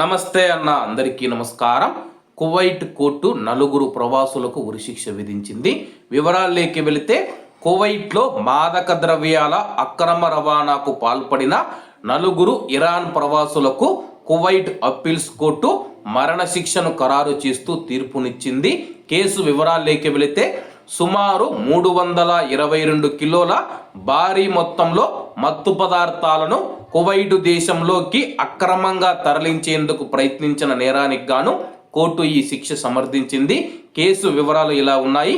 నమస్తే అన్న అందరికీ నమస్కారం. కువైట్ కోర్టు నలుగురు ప్రవాసులకు ఉరిశిక్ష విధించింది. వివరాల్లోకి వెళితే కువైట్లో మాదక ద్రవ్యాల అక్రమ రవాణాకు పాల్పడిన నలుగురు ఇరాన్ ప్రవాసులకు కువైట్ అప్పీల్స్ కోర్టు మరణశిక్షను ఖరారు చేస్తూ తీర్పునిచ్చింది. కేసు వివరాల్లోకి వెళితే సుమారు మూడు వందల ఇరవై రెండు కిలోల భారీ మొత్తంలో మత్తు పదార్థాలను కువైటు దేశంలోకి అక్రమంగా తరలించేందుకు ప్రయత్నించిన నేరానికి గాను కోర్టు ఈ శిక్ష సమర్థించింది. కేసు వివరాలు ఇలా ఉన్నాయి.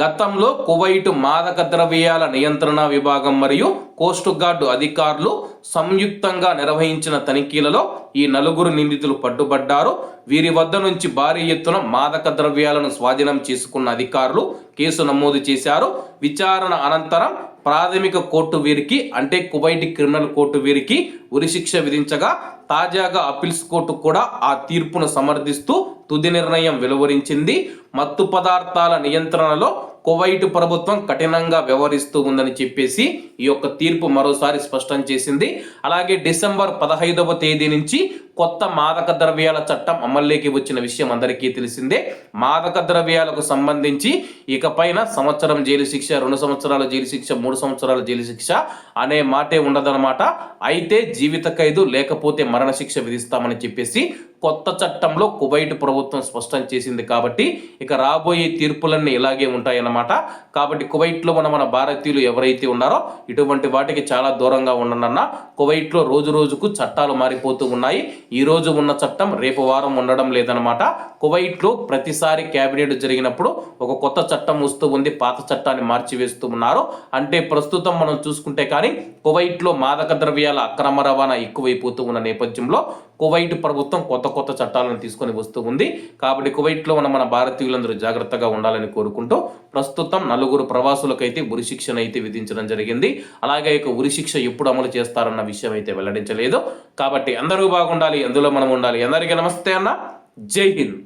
గతంలో కువైటు మాదక ద్రవ్యాల నియంత్రణ విభాగం మరియు కోస్ట్ గార్డు అధికారులు సంయుక్తంగా నిర్వహించిన తనిఖీలలో ఈ నలుగురు నిందితులు పట్టుబడ్డారు. వీరి వద్ద నుంచి భారీ ఎత్తున మాదక ద్రవ్యాలను స్వాధీనం చేసుకున్న అధికారులు కేసు నమోదు చేశారు. విచారణ అనంతరం ప్రాథమిక కోర్టు వీరికి అంటే కువైట్ క్రిమినల్ కోర్టు వీరికి ఉరిశిక్ష విధించగా తాజాగా అప్పీల్స్ కోర్టు కూడా ఆ తీర్పును సమర్థిస్తూ తుది నిర్ణయం వెలువరించింది. మత్తు పదార్థాల నియంత్రణలో కువైట్ ప్రభుత్వం కఠినంగా వ్యవహరిస్తూ ఉందని చెప్పేసి ఈ యొక్క తీర్పు మరోసారి స్పష్టం చేసింది. అలాగే డిసెంబర్ పదహైదవ తేదీ నుంచి కొత్త మాదక ద్రవ్యాల చట్టం అమల్లోకి వచ్చిన విషయం అందరికీ తెలిసిందే. మాదక ద్రవ్యాలకు సంబంధించి ఇకపైన సంవత్సరం జైలు శిక్ష రెండు సంవత్సరాల జైలు శిక్ష మూడు సంవత్సరాల జైలు శిక్ష అనే మాటే ఉండదన్నమాట. అయితే జీవిత ఖైదు లేకపోతే మరణశిక్ష విధిస్తామని చెప్పేసి కొత్త చట్టంలో కువైట్ ప్రభుత్వం స్పష్టం చేసింది కాబట్టి ఇక రాబోయే తీర్పులన్నీ ఇలాగే ఉంటాయన్నమాట. కాబట్టి కువైట్లో ఉన్న మన భారతీయులు ఎవరైతే ఉన్నారో ఇటువంటి వాటికి చాలా దూరంగా ఉండనన్నా కువైట్లో రోజు రోజుకు చట్టాలు మారిపోతూ ఉన్నాయి. ఈ రోజు ఉన్న చట్టం రేపు వారం ఉండడం లేదనమాట కువైట్లో ప్రతిసారి క్యాబినెట్ జరిగినప్పుడు ఒక కొత్త చట్టం వస్తూ ఉంది పాత చట్టాన్ని మార్చివేస్తూ ఉన్నారు అంటే ప్రస్తుతం మనం చూసుకుంటే కానీ కువైట్లో మాదక ద్రవ్యాల అక్రమ రవాణా ఎక్కువైపోతూ ఉన్న నేపథ్యంలో కువైట్ ప్రభుత్వం కొత్త కొత్త చట్టాలను తీసుకొని వస్తూ ఉంది. కాబట్టి కువైట్లో ఉన్న మన భారతీయులందరూ జాగ్రత్తగా ఉండాలని కోరుకుంటూ ప్రస్తుతం నలుగురు ప్రవాసులకైతే ఉరిశిక్షను అయితే విధించడం జరిగింది. అలాగే ఇక ఉరిశిక్ష ఎప్పుడు అమలు చేస్తారన్న విషయం అయితే వెల్లడించలేదు. కాబట్టి అందరూ బాగుండాలి అందులో మనం ఉండాలి. అందరికీ నమస్తే అన్న. జై హింద్.